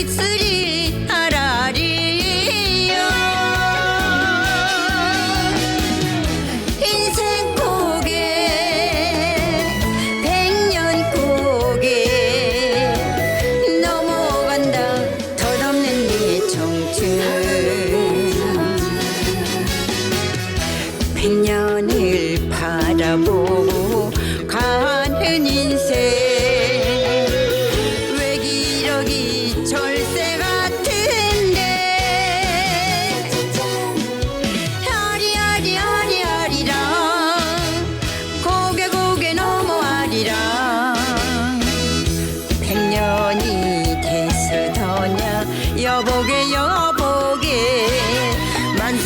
있으리 알아리요. 인생 고개 백년 고개 넘어간다. 덧없는 네 청춘. 백년을 바라보고 가는 인생.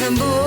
Luxembourg.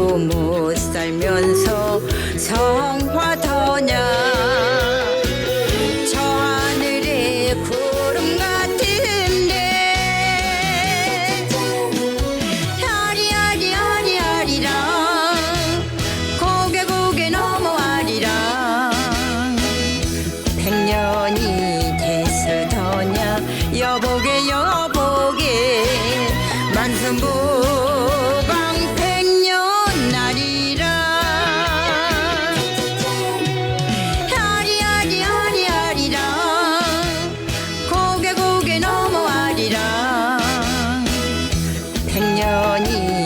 못 살면서 성화더냐? 저 하늘에 구름 같은데 아리아리아리아리라. 고개 고개 넘어아리라. 백년이 Me.